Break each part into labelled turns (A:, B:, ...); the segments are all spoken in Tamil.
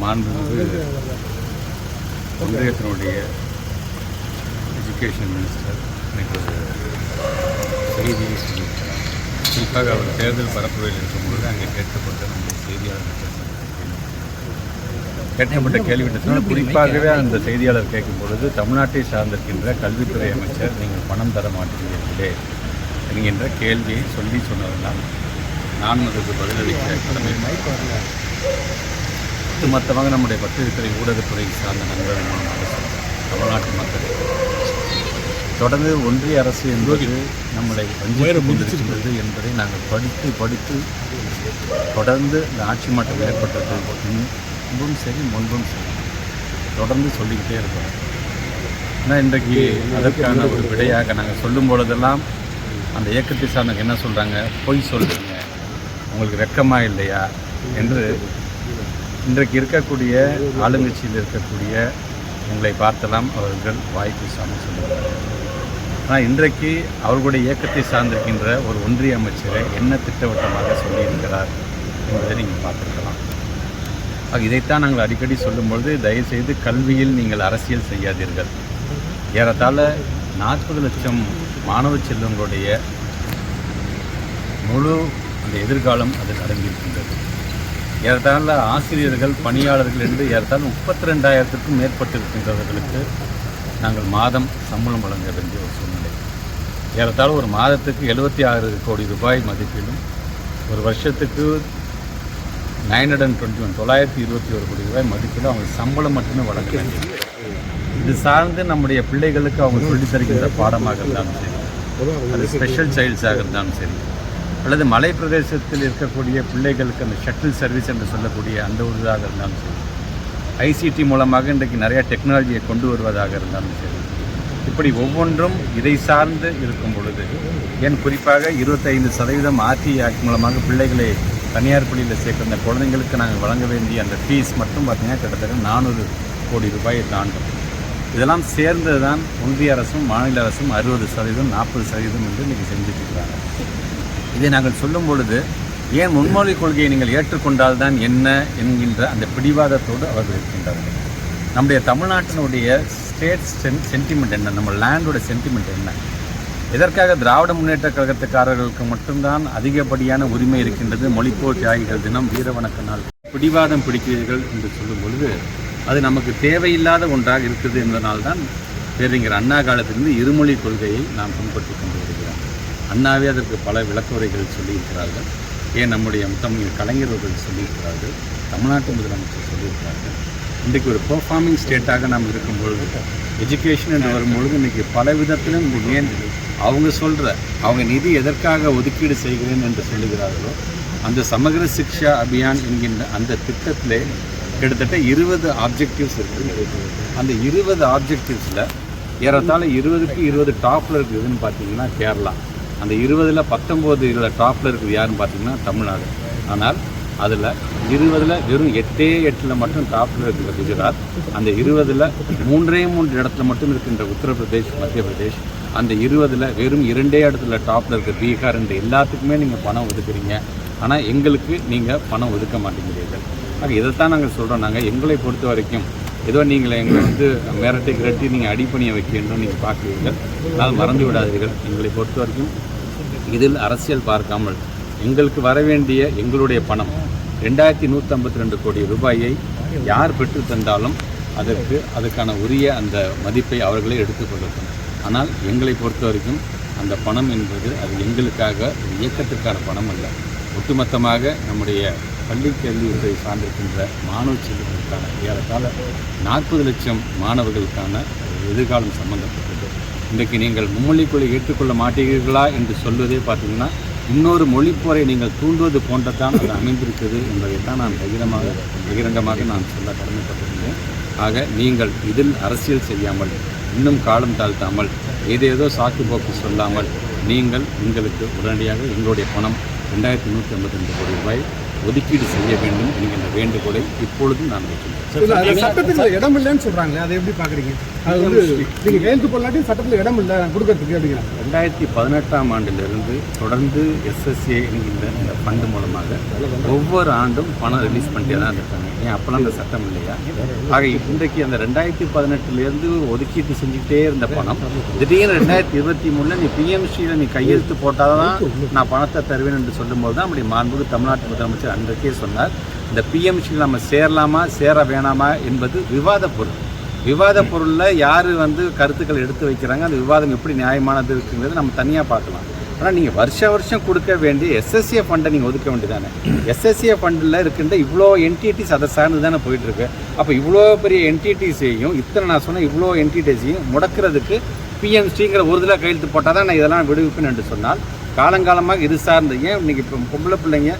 A: மாண்புமிகு ஒன்றியத்தினுடைய எஜுகேஷன் மினிஸ்டர் எனக்கு செய்தியை சொல்லியிருக்கிறார் குறிப்பாக அவர் தேர்தல் பரப்புரையில் இருக்கும்பொழுது அங்கே கேட்கப்பட்ட நம்முடைய செய்தியாளர் கேட்கப்பட்ட கேள்வி குறிப்பாகவே அந்த செய்தியாளர் கேட்கும் பொழுது தமிழ்நாட்டை சார்ந்திருக்கின்ற கல்வித்துறை அமைச்சர் நீங்கள் பணம் தர மாட்டேங்கிறீர்களே என்கின்ற கேள்வியை சொல்லி சொன்னதுதான் நான் அதற்கு பதிலளிக்க கடமை ஒட்டுமொத்தமாக நம்முடைய பத்திரிகை ஊடகத்துறை சார்ந்த நண்பர்கள். தமிழ்நாட்டு மக்கள். தொடர்ந்து ஒன்றிய அரசு என்பது நம்மளை வஞ்சித்துக் கொண்டிருக்கின்றது என்பதை நாங்கள் படித்து படித்து தொடர்ந்து இந்த ஆட்சி மாற்றம் ஏற்பட்டது முன்பும் சரி முன்பும் சரி. தொடர்ந்து சொல்லிக்கிட்டே இருக்கோம் ஆனால் இன்றைக்கு அதற்கான ஒரு விடையாக நாங்கள் சொல்லும் பொழுதெல்லாம் அந்த இயக்கத்தை சார்ந்தவங்க என்ன சொல்கிறாங்க பொய் சொல்கிறீங்க உங்களுக்கு வெக்கமாக இல்லையா என்று இன்றைக்கு இருக்கக்கூடிய ஆளுங்கட்சியில் இருக்கக்கூடிய உங்களை பார்த்தெல்லாம் அவர்கள் வாய்ப்பு சாமி சொல்லுகிறார்கள். ஆனால் இன்றைக்கு அவர்களுடைய இயக்கத்தை சார்ந்திருக்கின்ற ஒரு ஒன்றிய அமைச்சரை என்ன திட்டவட்டமாக சொல்லியிருக்கிறார் என்பதை நீங்கள் பார்த்துருக்கலாம். ஆக இதைத்தான் நாங்கள் அடிக்கடி சொல்லும்பொழுது தயவுசெய்து கல்வியில் நீங்கள் அரசியல் செய்யாதீர்கள். ஏறத்தாழ நாற்பது லட்சம் மாணவ செல்வங்களுடைய முழு அந்த எதிர்காலம் அதில் அடங்கியிருக்கின்றது ஏறத்தாழ ஆசிரியர்கள் பணியாளர்கள் என்று ஏறத்தாழ முப்பத்தி ரெண்டாயிரத்துக்கும் மேற்பட்டிருக்கின்றவர்களுக்கு நாங்கள் மாதம் சம்பளம் வழங்க வேண்டிய ஒரு சூழ்நிலை. ஏறத்தாழ ஒரு மாதத்துக்கு எழுபத்தி ஆறு கோடி ரூபாய் மதிப்பிலும் ஒரு வருஷத்துக்கு nine hundred and twenty one தொள்ளாயிரத்தி இருபத்தி ஒரு கோடி ரூபாய் மதிப்பில் அவங்க சம்பளம் மட்டுமே வழங்க வேண்டியது. இது சார்ந்து நம்முடைய பிள்ளைகளுக்கு அவங்க சொல்லித்தருகின்ற பாடமாக இருந்தாலும் சரி அது ஸ்பெஷல் சைல்ட்ஸாக இருந்தாலும் சரி அல்லது மலை பிரதேசத்தில் இருக்கக்கூடிய பிள்ளைகளுக்கு அந்த ஷட்டில் சர்வீஸ் என்று சொல்லக்கூடிய அந்த ஒரு இதாக இருந்தாலும் சரி ஐசிடி மூலமாக இன்றைக்கு நிறையா டெக்னாலஜியை கொண்டு வருவதாக இருந்தாலும் சரி இப்படி ஒவ்வொன்றும் இதை சார்ந்து இருக்கும் பொழுது ஏன் குறிப்பாக இருபத்தைந்து சதவீதம் ஆர்டி ஆக்ட் மூலமாக பிள்ளைகளை தனியார் பள்ளியில் சேர்க்கிற அந்த குழந்தைங்களுக்கு நாங்கள் வழங்க வேண்டிய அந்த ஃபீஸ் மட்டும் பார்த்திங்கன்னா கிட்டத்தட்ட நானூறு கோடி ரூபாயை தாண்டும். இதெல்லாம் சேர்ந்தது தான் ஒன்றிய அரசும் மாநில அரசும் அறுபது சதவீதம் நாற்பது சதவீதம் என்று இன்றைக்கி செஞ்சுட்டு இருக்கிறாங்க. இதை நாங்கள் சொல்லும் பொழுது ஏன் முன்மொழி கொள்கையை நீங்கள் ஏற்றுக்கொண்டால் தான் என்ன என்கின்ற அந்த பிடிவாதத்தோடு அவர்கள் இருக்கின்றார்கள். நம்முடைய தமிழ்நாட்டினுடைய ஸ்டேட் சென் சென்டிமெண்ட் என்ன? நம்ம லேண்டோட சென்டிமெண்ட் என்ன? எதற்காக திராவிட முன்னேற்ற கழகத்துக்காரர்களுக்கு மட்டும்தான் அதிகப்படியான உரிமை இருக்கின்றது? மொழிப்போர் தியாகிகள் தினம் வீரவணக்க நாள். பிடிவாதம் பிடிக்கிறீர்கள் என்று சொல்லும் பொழுது அது நமக்கு தேவையில்லாத ஒன்றாக இருக்குது என்பதனால்தான் பேரறிஞர் அண்ணா காலத்திலிருந்து இருமொழி கொள்கையை நாம் பின்பற்றி கொண்டு அண்ணாவே அதற்கு பல விளக்குரைகள் சொல்லியிருக்கிறார்கள். ஏன் நம்முடைய முத்தமிழ் கலைஞர்கள் சொல்லியிருக்கிறார்கள் தமிழ்நாட்டு முதலமைச்சர் சொல்லியிருக்கிறார்கள். இன்றைக்கு ஒரு பெர்ஃபார்மிங் ஸ்டேட்டாக நாம் இருக்கும் பொழுது எஜுகேஷன் என்று வரும்பொழுது இன்றைக்கி பல விதத்திலும் ஏன் அவங்க சொல்கிற அவங்க நிதி எதற்காக ஒதுக்கீடு செய்கிறேன் என்று சொல்லுகிறார்களோ அந்த சமகர சிக்ஷா அபியான் என்கின்ற அந்த திட்டத்திலே கிட்டத்தட்ட இருபது ஆப்ஜெக்டிவ்ஸ் இருக்குது. அந்த இருபது ஆப்ஜெக்டிவ்ஸில் ஏறத்தாழ இருபதுக்கு இருபது டாப்பில் இருக்குதுன்னு பார்த்தீங்கன்னா கேரளா. அந்த இருபதில் பத்தொம்போது இதில் டாப்பில் இருக்குது யாருன்னு பார்த்தீங்கன்னா தமிழ்நாடு. ஆனால் அதில் இருபதில் வெறும் எட்டே எட்டில் மட்டும் டாப்பில் இருக்கிற குஜராத். அந்த இருபதில் மூன்றே மூன்று இடத்துல மட்டும் இருக்கின்ற உத்தரப்பிரதேஷ் மத்திய பிரதேஷ் அந்த இருபதில் வெறும் இரண்டே இடத்துல டாப்பில் இருக்க பீகார் என்ற எல்லாத்துக்குமே நீங்கள் பணம் ஒதுக்குறீங்க. ஆனால் எங்களுக்கு நீங்கள் பணம் ஒதுக்க மாட்டேங்கிறீர்கள். ஆக இதைத்தான் நாங்கள் சொல்கிறோம் நாங்கள் எங்களை பொறுத்த வரைக்கும் ஏதோ நீங்கள் எங்களை வந்து மிரட்டி கிரட்டி நீங்கள் அடிப்பணியை வைக்கின்றோம் நீங்கள் பார்க்குறீர்கள். அதனால் மறந்து விடாதீர்கள். எங்களை பொறுத்த வரைக்கும் இதில் அரசியல் பார்க்காமல் எங்களுக்கு வர வேண்டிய எங்களுடைய பணம் ரெண்டாயிரத்தி நூற்றம்பத்தி ரெண்டு கோடி ரூபாயை யார் பெற்று தந்தாலும் அதற்கு அதுக்கான உரிய அந்த மதிப்பை அவர்களே எடுத்துக்கொள்ளட்டும் ஆனால் எங்களை பொறுத்த வரைக்கும் அந்த பணம் என்பது அது எங்களுக்காக ஒரு இயக்கத்திற்கான பணம் அல்ல. ஒட்டுமொத்தமாக நம்முடைய பள்ளி கல்வித்துறை சார்ந்திருக்கின்ற மாணவ செல்வங்களுக்கான ஏறத்தாழ நாற்பது லட்சம் மாணவர்களுக்கான எதிர்காலம் சம்பந்தப்பட்டது. இன்றைக்கு நீங்கள் மும்மொழிக்குள்ளே ஏற்றுக்கொள்ள மாட்டீர்களா என்று சொல்வதே பார்த்தீங்கன்னா இன்னொரு மொழிப்போரை நீங்கள் தூண்டுவது போன்றதான் அது அமைந்திருக்கிறது என்பதைத்தான் நான் பகிரமாக பகிரங்கமாக நான் சொல்ல கடமைப்பட்டிருந்தேன். ஆக நீங்கள் இதில் அரசியல் செய்யாமல் இன்னும் காலம் தாழ்த்தாமல் ஏதேதோ சாக்கு போக்கு சொல்லாமல் நீங்கள் எங்களுக்கு உடனடியாக எங்களுடைய பணம் ரெண்டாயிரத்தி நூற்றி ஐம்பத்தி ரெண்டு கோடி ரூபாய் ஒதுக்கீடு செய்ய வேண்டும் என்கின்ற வேண்டுகோளை இப்பொழுதும் நான் வைக்கின்றேன்.
B: சட்டத்துல இடம் இல்லைன்னு சொல்றாங்களே அதை எப்படி பாக்குறீங்க? அது வந்து நீங்க கையெழுத்து போடலாட்டி சட்டத்துல இடம் இல்லை கொடுக்கறதுக்கு அப்படிங்கிறாங்க
A: ரெண்டாயிரத்தி பதினெட்டாம் ஆண்டிலிருந்து தொடர்ந்து எஸ்எஸ்ஏ என்கின்ற இந்த ஃபண்டு மூலமாக ஒவ்வொரு ஆண்டும் பணம் ரிலீஸ் பண்ணிட்டே தான் இருக்காங்க. ஏன் அப்போலாம் அந்த சட்டம் இல்லையா? ஆக இன்றைக்கு அந்த ரெண்டாயிரத்தி பதினெட்டுலேருந்து ஒதுக்கீட்டு செஞ்சுக்கிட்டே இருந்த பணம் திடீர்னு ரெண்டாயிரத்தி இருபத்தி மூணில் நீ பிஎம்சியில் நீ கையெழுத்து போட்டால் தான் நான் பணத்தை தருவேன் என்று சொல்லும்போது தான் நம்முடைய மாண்புக்கு தமிழ்நாட்டு முதலமைச்சர் அன்றைக்கே சொன்னார் இந்த பிஎம்சியில் நம்ம சேரலாமா சேர வேணாமா என்பது விவாத பொருள். விவாத பொருளில் யார் வந்து கருத்துக்கள் எடுத்து வைக்கிறாங்க அந்த விவாதம் எப்படி நியாயமானது இருக்குங்கிறது நம்ம தனியாக பார்க்கலாம். ஆனால் நீங்கள் வருஷ வருஷம் கொடுக்க வேண்டிய எஸ்எஸ்சிஏ ஃபண்டை நீங்கள் ஒதுக்க வேண்டியதானே? எஸ்எஸ்சிஏ ஃபண்டில் இருக்கின்ற இவ்வளோ என்டிடிஸ் அதை சார்ந்து தானே போயிட்டுருக்கு. அப்போ இவ்வளோ பெரிய என்டிடிஸையும் இத்தனை நான் சொன்ன இவ்வளோ என்டிடிஸையும் முடக்கிறதுக்கு பிஎம்சிங்கிற ஒரு இதில் கையெழுத்து போட்டால் தான் நான் இதெல்லாம் விடுவிப்பேன் என்று சொன்னால் காலங்காலமாக இது சார்ந்த ஏன் இன்றைக்கி இப்போ பொம்பளை பிள்ளைங்க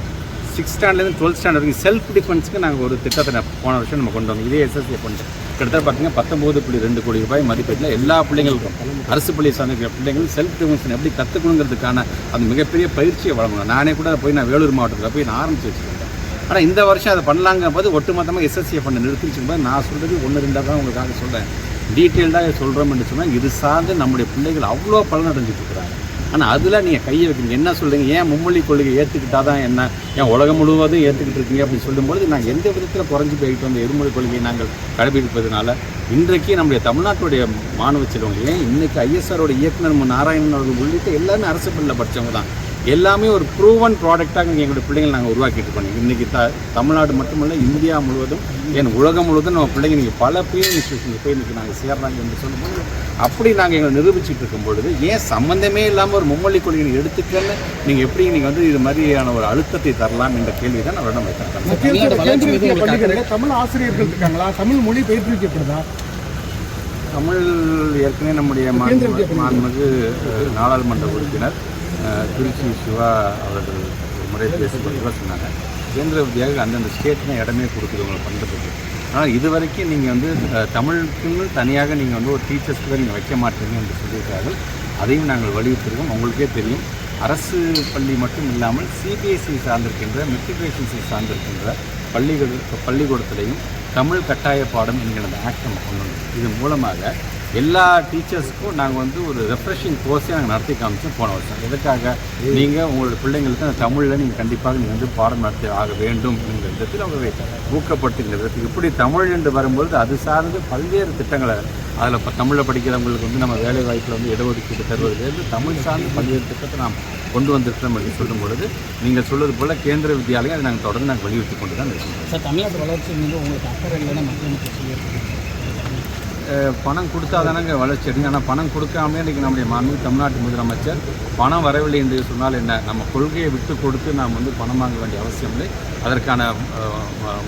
A: சிக்ஸ் ஸ்டாண்டர்ட்லேருந்து டுவெல்த் ஸ்டாண்டர்ட் வரைக்கும் செல்ஃப் டிஃபென்ஸ்க்கு நாங்கள் ஒரு திட்டத்தை நான் போன வருஷம் நம்ம கொண்டு வந்தோம். இதே எஸ்எஸ்ஏ ஃபண்டு கிட்டத்தட்ட பார்த்தீங்கன்னா பத்தொம்பது புள்ளி ரெண்டு கோடி ரூபாய் மதிப்பீட்டில் எல்லா பிள்ளைங்களுக்கும் அரசு பள்ளி சார்ந்த பிள்ளைங்களும் செல்ஃப் டிஃபென்ஸ் எப்படி கற்றுக்கணுங்கிறதுக்கான அந்த மிகப்பெரிய பயிற்சியை வழங்கணும். நானே கூட அதை போய் நான் வேலூர் மாவட்டத்தில் போய் நான் ஆரம்பித்து வச்சுருக்கேன். ஆனால் இந்த வருஷம் அதை பண்ணலாங்க போது ஒட்டுமொத்தமாக எஸ்எஸ்ஏ ஃபண்டை நிறுத்திச்சும் போது நான் சொல்கிறது ஒன்று ரெண்டாக தான் உங்களுக்காக சொல்கிறேன் டீட்டெயில்டாக சொல்கிறோம் என்று சொன்னால் இது சார்ந்து நம்முடைய பிள்ளைகள் அவ்வளோ பலன் அடைஞ்சிட்டு இருக்கிறாங்க. ஆனால் அதில் நீங்கள் கையை வைக்கிறீங்க என்ன சொல்கிறீங்க ஏன் மும்மொழி கொள்கை ஏற்றுக்கிட்டா தான் என்ன? ஏன் உலகம் முழுவதும் ஏற்றுக்கிட்டு இருக்கீங்க அப்படின்னு சொல்லும்போது நாங்கள் எந்த விதத்தில் குறைஞ்சி போயிட்டு வந்த இருமொழி கொள்கையை நாங்கள் கடைபிடிப்பதனால இன்றைக்கு நம்முடைய தமிழ்நாட்டுடைய மாணவ செல்வங்கள் ஏன் இன்றைக்கு ஐஎஸ்ஆரோட இயக்குனர் நாராயணன் அவர்கள் உள்ளிட்ட எல்லாமே அரசு பள்ளியில் படித்தவங்க தான். எல்லாமே ஒரு ப்ரூவன் ப்ராடக்டாக எங்களுடைய பிள்ளைகள் நாங்கள் உருவாக்கிட்டு இருக்கோம். இன்றைக்கி த தமிழ்நாடு மட்டுமல்ல இந்தியா முழுவதும் ஏன் உலகம் முழுவதும் நம்ம பிள்ளைங்க நீங்கள் பல பிஎம் இன்ஸ்டியூஷன் போய் இன்றைக்கி நாங்கள் சேர்றாங்க என்று சொல்லும்போது அப்படி நாங்கள் எங்களை நிரூபிச்சிட்டு இருக்கும் பொழுது ஏன் சம்மந்தமே இல்லாமல் ஒரு மும்மொழி கொள்கையை எடுத்துக்கன்னு நீங்கள் எப்படி நீங்கள் வந்து இது மாதிரியான ஒரு அழுத்தத்தை தரலாம் என்ற கேள்வி தான் நான் விடம் வைக்கிறேன்
B: தமிழ் ஆசிரியர்கள் இருக்காங்களா? தமிழ் மொழி பயிற்றுவிக்கப்படுதா
A: தமிழ் ஏற்கனவே நம்முடைய மாண்பு- மாண்புமிகு நாடாளுமன்ற உறுப்பினர் திருச்சி சிவா அவர்கள் ஒரு முறை பேசும்போது சொன்னாங்க. கேந்திர வித்யாவுக்கு அந்தந்த ஸ்டேட்னு இடமே கொடுக்குது உங்களுக்கு பண்ணுறதுக்கு ஆனால் இது வரைக்கும் நீங்கள் வந்து தமிழுக்குன்னு தனியாக நீங்கள் வந்து ஒரு டீச்சர்ஸ்க்கு நீங்கள் வைக்க மாட்டீங்க என்று சொல்லியிருக்கார்கள் அதையும் நாங்கள் வலியுறுத்திருக்கோம் உங்களுக்கே தெரியும். அரசு பள்ளி மட்டும் இல்லாமல் சிபிஎஸ்சி சார்ந்திருக்கின்ற மெட்ரிகுலேஷன்ஸை சார்ந்திருக்கின்ற பள்ளிகள் பள்ளிக்கூடத்திலையும் தமிழ் கட்டாய பாடம் என்கிற அந்த ஆக்டம் கொண்டு இது மூலமாக எல்லா டீச்சர்ஸ்க்கும் நாங்கள் வந்து ஒரு ரெஃப்ரெஷிங் கோர்ஸே நாங்கள் நடத்தி காமிச்சோம் போன வருஷம். எதுக்காக? நீங்கள் உங்களோட பிள்ளைங்களுக்கு அந்த தமிழில் நீங்கள் கண்டிப்பாக நீங்கள் வந்து பாடம் நடத்தி ஆக வேண்டும் என்கிற விதத்தில் அவங்க ஊக்கப்படுத்துகிற விதத்தில் இப்படி தமிழ் என்று வரும்பொழுது அது சார்ந்து பல்வேறு திட்டங்களை அதில் இப்போ தமிழில் படிக்கிறவங்களுக்கு வந்து நம்ம வேலை வாய்ப்பில் வந்து இடஒதுக்கீடு தருவதிலிருந்து தமிழ் சார்ந்து பல்வேறு திட்டத்தை நாம் கொண்டு வந்திருக்கிறோம் என்று சொல்லும் பொழுது நீங்கள் சொல்வது போல் கேந்திர வித்யாலயம் அதை நாங்கள் தொடர்ந்து நாங்கள் வலியுறுத்தி கொண்டு தான் இருக்கோம்
C: சார் தமிழ்நாட்டு வளர்ச்சி வந்து உங்களுக்கு அக்கறை இல்லைன்னா மத்திய அமைச்சர்
A: பணம் கொடுத்தா தானங்க வளர்ச்சி அடையும். ஆனால் பணம் கொடுக்காமலே இன்றைக்கி நம்முடைய மாண்பு தமிழ்நாட்டு முதலமைச்சர் பணம் வரவில்லை என்று சொன்னால் என்ன? நம்ம கொள்கையை விட்டு கொடுத்து நாம் வந்து பணம் வாங்க வேண்டிய அவசியம் இல்லை. அதற்கான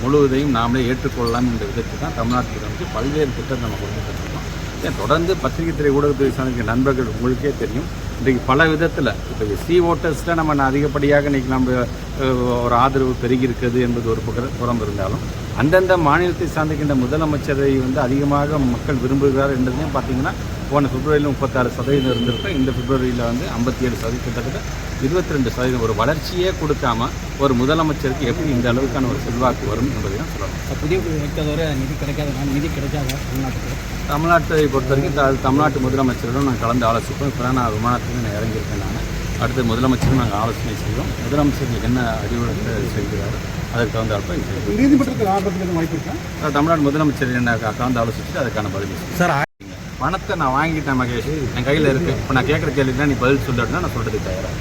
A: முழுவதையும் நாமளே ஏற்றுக்கொள்ளலாம் என்ற விதத்தில் தான் தமிழ்நாட்டு முதலமைச்சர் பல்வேறு திட்டத்தை நம்ம கொண்டு வந்திருக்கோம். ஏன் தொடர்ந்து பத்திரிகை துறை ஊடகத்துறை சார்ந்த நண்பர்கள் உங்களுக்கே தெரியும். இன்றைக்கு பல விதத்தில் இப்போ சி ஓட்டர்ஸில் நம்ம அதிகப்படியாக இன்றைக்கி நம்ம ஒரு ஆதரவு பெருகி இருக்கிறது என்பது ஒரு புற- புறம் இருந்தாலும் அந்தந்த மாநிலத்தை சார்ந்திருக்கின்ற முதலமைச்சரை வந்து அதிகமாக மக்கள் விரும்புகிறார் என்றதையும் பார்த்தீங்கன்னா போன பிப்ரவரியில் முப்பத்தாறு சதவீதம் இருந்திருக்கும். இந்த பிப்ரவரியில் வந்து ஐம்பத்தி ஏழு சதவீதம் கிட்டத்தட்ட இருபத்தி ரெண்டு சதவீதம் ஒரு வளர்ச்சியே கொடுக்காம ஒரு முதலமைச்சருக்கு எப்படி இந்த அளவுக்கான ஒரு செல்வாக்கு வரும் என்பதையும் சொல்லலாம்.
C: புதிய நிதி கிடைக்காத நிதி கிடைக்காத தமிழ்நாட்டுக்கு.
A: தமிழ்நாட்டை பொறுத்த வரைக்கும் தமிழ்நாட்டு முதலமைச்சரிடம் நான் கலந்து ஆலோசிப்போம். இப்போ நான் விமானத்துக்கு நான் இறங்கியிருக்கேன் நான். அடுத்து முதலமைச்சரும் நாங்கள் ஆலோசனை செய்வோம். முதலமைச்சர் என்ன அறிவுறுத்த செய்கிறார் அதற்கு இது செய்வோம்.
B: நீதிமன்றத்தில் ஆடுறதுக்கு வாய்ப்பு இருக்கா?
A: தமிழ்நாடு முதலமைச்சர் என்ன கலந்து ஆலோசிச்சுட்டு அதுக்கான பதில்.
B: சார்
A: பணத்தை நான் வாங்கிட்டேன் மகேஷ். என் கையில் இருக்கு. இப்போ நான் கேட்குற கேள்விக்கு நீ பதில் சொல்லிட்டுனா நான் சொல்கிறதுக்கு தயாராக